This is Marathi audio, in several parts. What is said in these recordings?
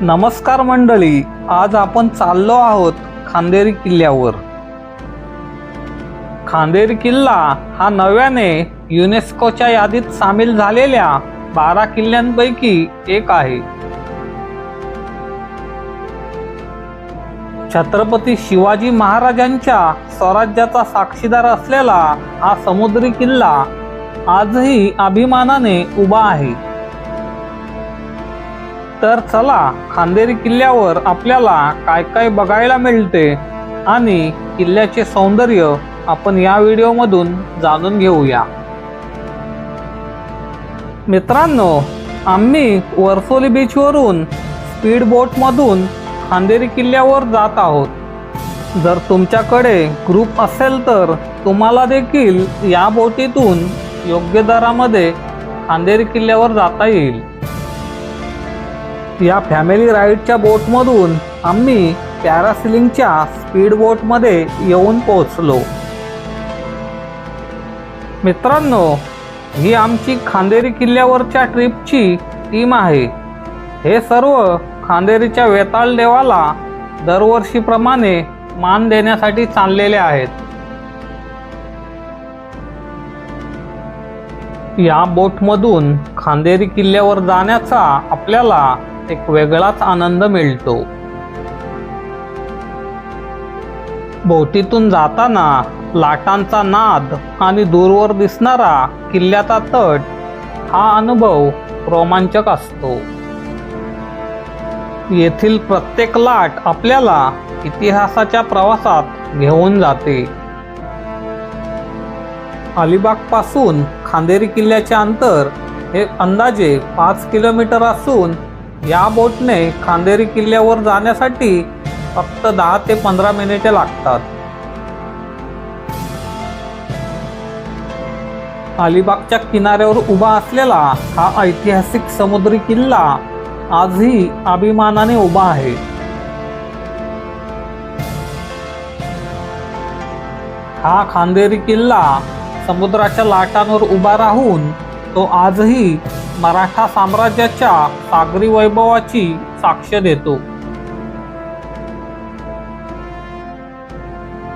नमस्कार मंडळी आज आपण चाललो आहोत खांदेरी किल्ल्यावर. खांदेरी किल्ला हा नव्याने युनेस्कोच्या यादीत सामील झालेल्या बारा किल्ल्यांपैकी एक आहे. छत्रपती शिवाजी महाराजांच्या स्वराज्याचा साक्षीदार असलेला हा समुद्री किल्ला आजही अभिमानाने उभा आहे. तर चला खांदेरी किल्ल्यावर आपल्याला काय काय बघायला मिळते आणि किल्ल्याचे सौंदर्य आपण या व्हिडिओमधून जाणून घेऊया. मित्रांनो आम्ही वर्सोली बीचवरून स्पीड बोटमधून खांदेरी किल्ल्यावर जात आहोत. जर तुमच्याकडे ग्रुप असेल तर तुम्हाला देखील या बोटीतून योग्य दरामध्ये खांदेरी किल्ल्यावर जाता येईल. या फॅमिली राईडच्या बोटमधून आम्ही पॅरासिलिंगच्या स्पीड बोटमध्ये येऊन पोहोचलो. मित्रांनो ही आमची खांदेरी किल्ल्यावरच्या ट्रिपची टीम आहे. हे सर्व खांदेरीच्या वेताळ देवाला दरवर्षीप्रमाणे मान देण्यासाठी चाललेले आहेत. या बोटमधून खांदेरी किल्ल्यावर जाण्याचा आपल्याला एक वेगळाच आनंद मिळतो. बोटीतून जाताना लाटांचा नाद आणि दूरवर दिसणारा किल्ल्याचा तट हा अनुभव रोमांचक असतो. येथील प्रत्येक लाट आपल्याला इतिहासाच्या प्रवासात घेऊन जाते. अलिबागपासून खांदेरी किल्ल्याचे अंतर हे अंदाजे पाच किलोमीटर असून या बोटने खांदेरी किल्ल्यावर जाण्यासाठी फक्त दहा ते पंधरा मिनिटे लागतात. अलिबागच्या किनाऱ्यावर उभा असलेला हा ऐतिहासिक समुद्री किल्ला आजही अभिमानाने उभा आहे. हा खांदेरी किल्ला समुद्राच्या लाटांवर उभा राहून तो आजही मराठा साम्राज्याच्या सागरी वैभवाची साक्ष देतो.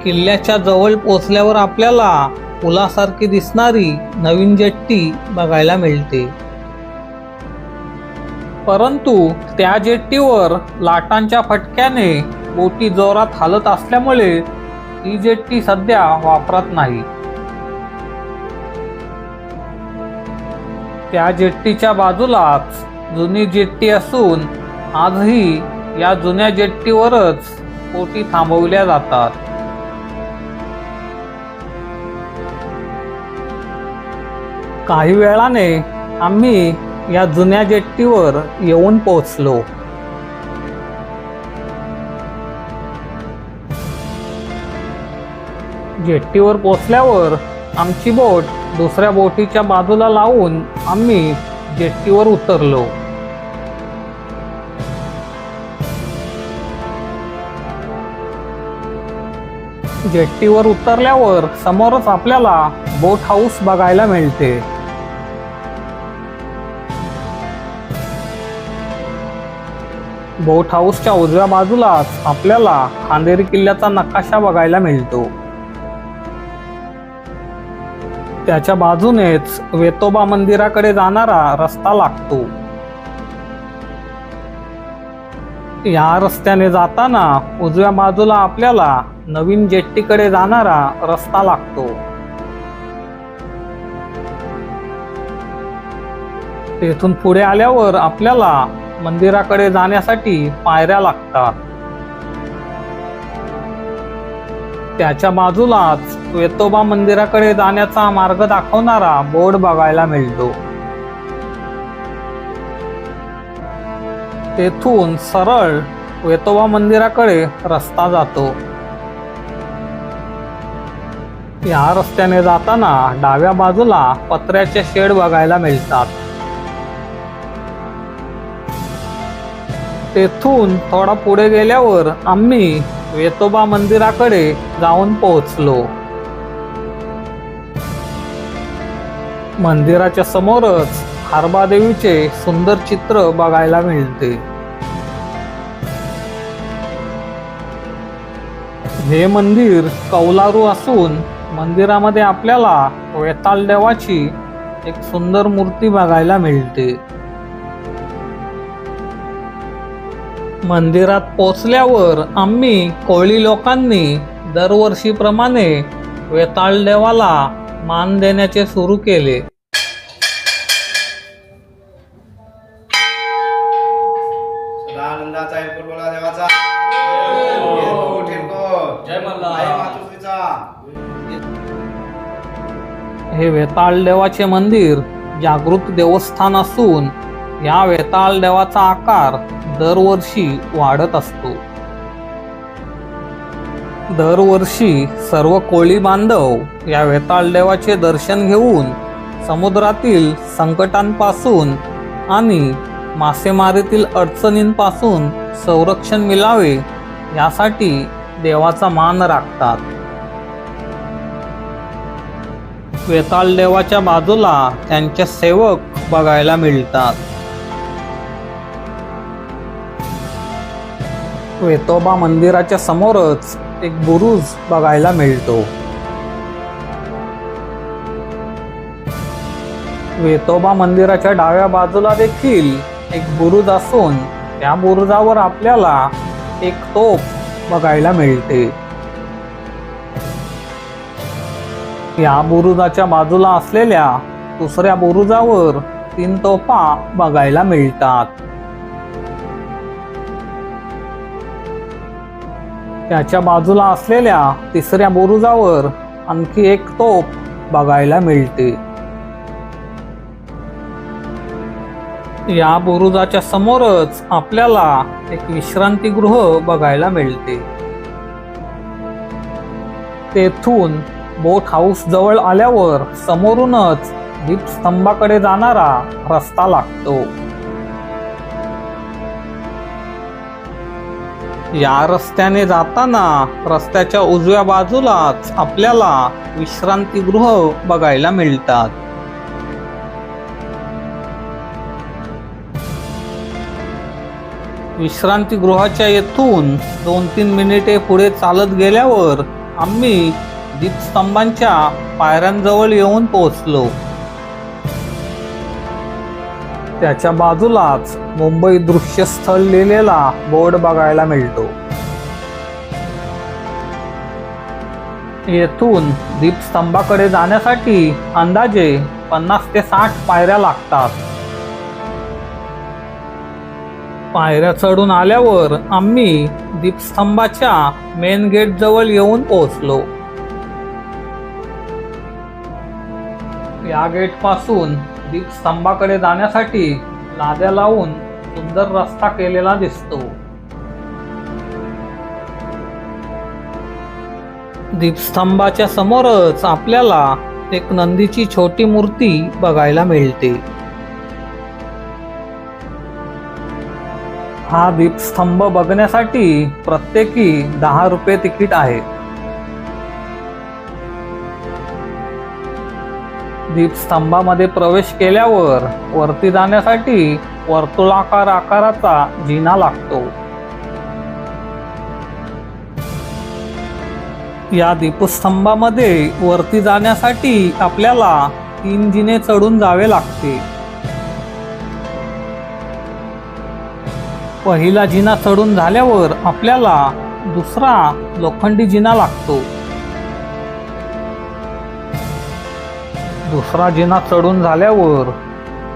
किल्ल्याच्या जवळ पोचल्यावर आपल्याला पुलासारखी दिसणारी नवीन जेट्टी बघायला मिळते. परंतु त्या जेट्टीवर लाटांच्या फटक्याने बोटी जोरात हालत असल्यामुळे ही जेट्टी सध्या वापरत नाही. त्या जेट्टीच्या बाजूलाच जुनी जेट्टी असून आजही या जुन्या जेट्टीवरच बोटी थांबवल्या जातात. काही वेळाने आम्ही या जुन्या जेट्टीवर येऊन पोहोचलो. जेट्टीवर पोचल्यावर आमची बोट दुसऱ्या बोटीच्या बाजूला लावून आम्ही जेट्टीवर उतरलो. जेट्टीवर उतरल्यावर समोरच आपल्याला बोट हाऊस बघायला मिळते. बोट हाऊसच्या उजव्या बाजूलाच आपल्याला खांदेरी किल्ल्याचा नकाशा बघायला मिळतो. त्याच्या बाजूनेच वेतोबा मंदिराकडे जाणारा रस्ता लागतो. या रस्त्याने जाताना उजव्या बाजूला आपल्याला नवीन जेट्टीकडे जाणारा रस्ता लागतो. तेथून पुढे आल्यावर आपल्याला मंदिराकडे जाण्यासाठी पायऱ्या लागतात. त्याच्या बाजूलाच वेतोबा मंदिराकडे जाण्याचा मार्ग दाखवणारा बोर्ड बघायला मिळतो. तेथून सरळ वेतोबा मंदिराकडे रस्ता जातो. या रस्त्याने जाताना डाव्या बाजूला पत्र्याचे शेड बघायला मिळतात. तेथून थोडा पुढे गेल्यावर आम्ही वेतोबा मंदिराकडे जाऊन पोहोचलो. मंदिराच्या समोरच हरबादेवीचे सुंदर चित्र बघायला मिळते. हे मंदिर कौलारू असून मंदिरामध्ये आपल्याला वेताल देवाची एक सुंदर मूर्ती बघायला मिळते. मंदिरात पोचल्यावर आम्ही कोळी लोकांनी दरवर्षीप्रमाणे वेताळ देवाला मान देण्याचे सुरू केले. हे वेताळ देवाचे मंदिर जागृत देवस्थान असून या वेताळ देवाचा आकार दरवर्षी वाढत असतो. दरवर्षी सर्व कोळी बांधव या वेताळ देवाचे दर्शन घेऊन समुद्रातील संकटांपासून आणि मासेमारीतील अडचणींपासून संरक्षण मिळावे यासाठी देवाचा मान राखतात. वेताळ देवाच्या बाजूला त्यांचे सेवक बघायला मिळतात. वेतोबा मंदिराच्या समोरच एक बुरुज बघायला मिळतो. वेतोबा मंदिराच्या डाव्या बाजूला देखील एक बुरुज असून त्या बुरुजावर आपल्याला एक तोफ बघायला मिळते. या बुरुजाच्या बाजूला असलेल्या दुसऱ्या बुरुजावर तीन तोफा बघायला मिळतात. त्याच्या बाजूला असलेल्या तिसऱ्या बुरुजावर आणखी एक तोप बघायला मिळते. या बुरुजाच्या समोरच आपल्याला एक विश्रांतीगृह बघायला मिळते. तेथून बोट हाऊस जवळ आल्यावर समोरूनच दीपस्तंभाकडे जाणारा रस्ता लागतो. या रस्त्याने जाताना रस्त्याच्या उजव्या बाजूलाच आपल्याला विश्रांतीगृह बघायला मिळतात. विश्रांतीगृहाच्या येथून दोन तीन मिनिटे पुढे चालत गेल्यावर आम्ही दीपस्तंभांच्या पायऱ्यांजवळ येऊन पोहोचलो. त्याच्या बाजूलाच मुंबई दृश्यस्थळ लिहिलेला बोर्ड बघायला मिळतो. येथून दीपस्तंभाकडे जाण्यासाठी अंदाजे पन्नास ते साठ पायऱ्या लागतात. पायऱ्या चढून आल्यावर आम्ही दीपस्तंभाच्या मेन गेट जवळ येऊन पोहोचलो. या गेटपासून दीपस्तंभाकडे जाण्यासाठी लाद्या लावून सुंदर रस्ता केलेला दिसतो. दीपस्तंभाच्या समोरच आपल्याला एक नंदीची छोटी मूर्ती बघायला मिळते. हा दीपस्तंभ बघण्यासाठी प्रत्येकी दहा रुपये तिकीट आहे. दीपस्तंभामध्ये प्रवेश केल्यावर वरती जाण्यासाठी वर्तुळाकार आकाराचा जिना लागतो. या दीपस्तंभामध्ये वरती जाण्यासाठी आपल्याला तीन जिने चढून जावे लागते. पहिला जिना चढून झाल्यावर आपल्याला दुसरा लोखंडी जिना लागतो. दुसरा जिना चढून झाल्यावर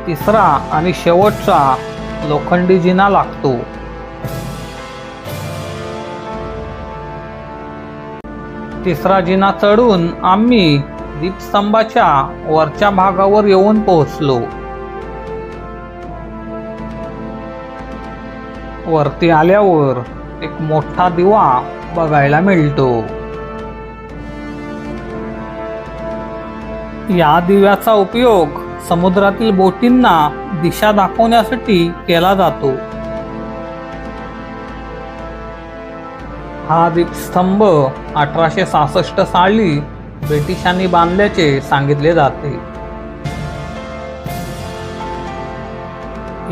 तिसरा आणि शेवटचा लोखंडी जिना लागतो. तिसरा जिना चढून आम्ही दीपस्तंभाच्या वरच्या भागावर येऊन पोहोचलो. वरती आल्यावर एक मोठा दिवा बघायला मिळतो. या दिव्याचा उपयोग समुद्रातील बोटींना दिशा दाखवण्यासाठी केला जातो. हा दीपस्तंभ अठराशे सहासष्ट साली ब्रिटिशांनी बांधल्याचे सांगितले जाते.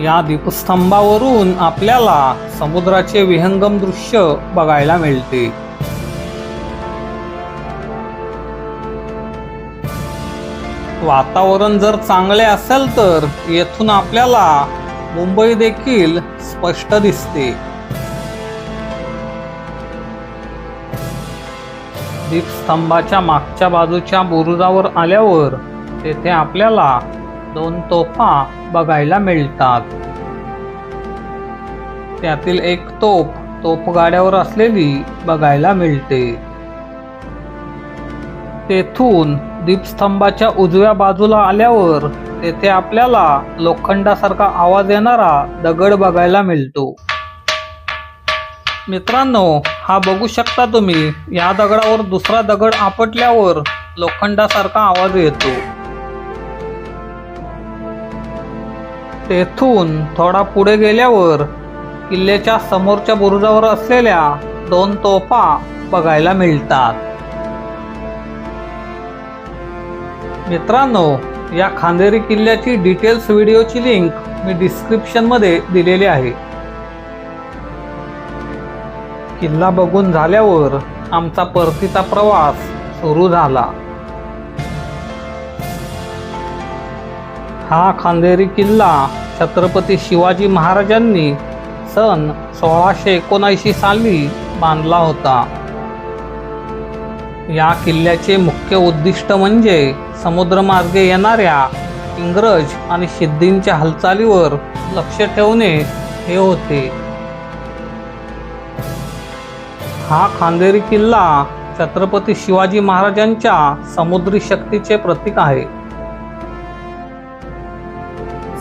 या दीपस्तंभावरून आपल्याला समुद्राचे विहंगम दृश्य बघायला मिळते. वातावरण जर चांगले असेल तर येथून आपल्याला मुंबई देखील स्पष्ट दिसते. दीपस्तंभाच्या मागच्या बाजूच्या बुरुजावर आल्यावर तेथे आपल्याला दोन तोफा बघायला मिळतात. त्यातील एक तोफ तोफगाड्यावर असलेली बघायला मिळते. तेथून दीपस्तंभाच्या उजव्या बाजूला आल्यावर तेथे आपल्याला लोखंडासारखा आवाज येणारा दगड बघायला मिळतो. मित्रांनो हा बघू शकता तुम्ही या दगडावर दुसरा दगड आपटल्यावर लोखंडासारखा आवाज येतो. तेथून थोडा पुढे गेल्यावर किल्ल्याच्या समोरच्या बुरुजावर असलेल्या दोन तोफा बघायला मिळतात. मित्रांनो या खांदेरी किल्ल्याची डिटेल्स व्हिडिओची लिंक मी डिस्क्रिप्शनमध्ये दिलेली आहे. किल्ला बघून झाल्यावर आमचा परतीचा प्रवास सुरू झाला. हा खांदेरी किल्ला छत्रपती शिवाजी महाराजांनी सन सोळाशे एकोणऐंशी साली बांधला होता. या किल्ल्याचे मुख्य उद्दिष्ट म्हणजे समुद्रमार्गे येणाऱ्या इंग्रज आणि सिद्धींच्या हालचालीवर लक्ष ठेवणे हे होते. हा खांदेरी किल्ला छत्रपती शिवाजी महाराजांच्या समुद्री शक्तीचे प्रतीक आहे.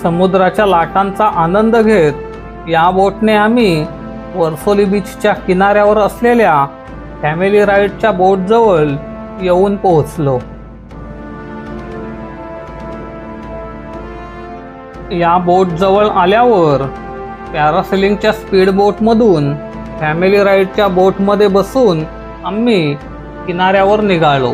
समुद्राच्या लाटांचा आनंद घेत या बोटने आम्ही वर्सोली बीचच्या किनाऱ्यावर असलेल्या फॅमिली राईडच्या बोटजवळ येऊन पोहोचलो. या बोटजवळ आल्यावर पॅरासेलिंगच्या स्पीड बोटमधून फॅमिली राईडच्या बोटमध्ये बसून आम्ही किनाऱ्यावर निघालो.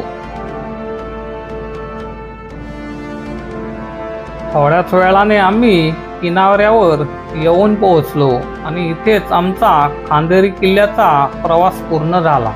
थोड्याच वेळाने आम्ही किनाऱ्यावर येऊन पोहोचलो आणि इथेच आमचा खांदेरी किल्ल्याचा प्रवास पूर्ण झाला.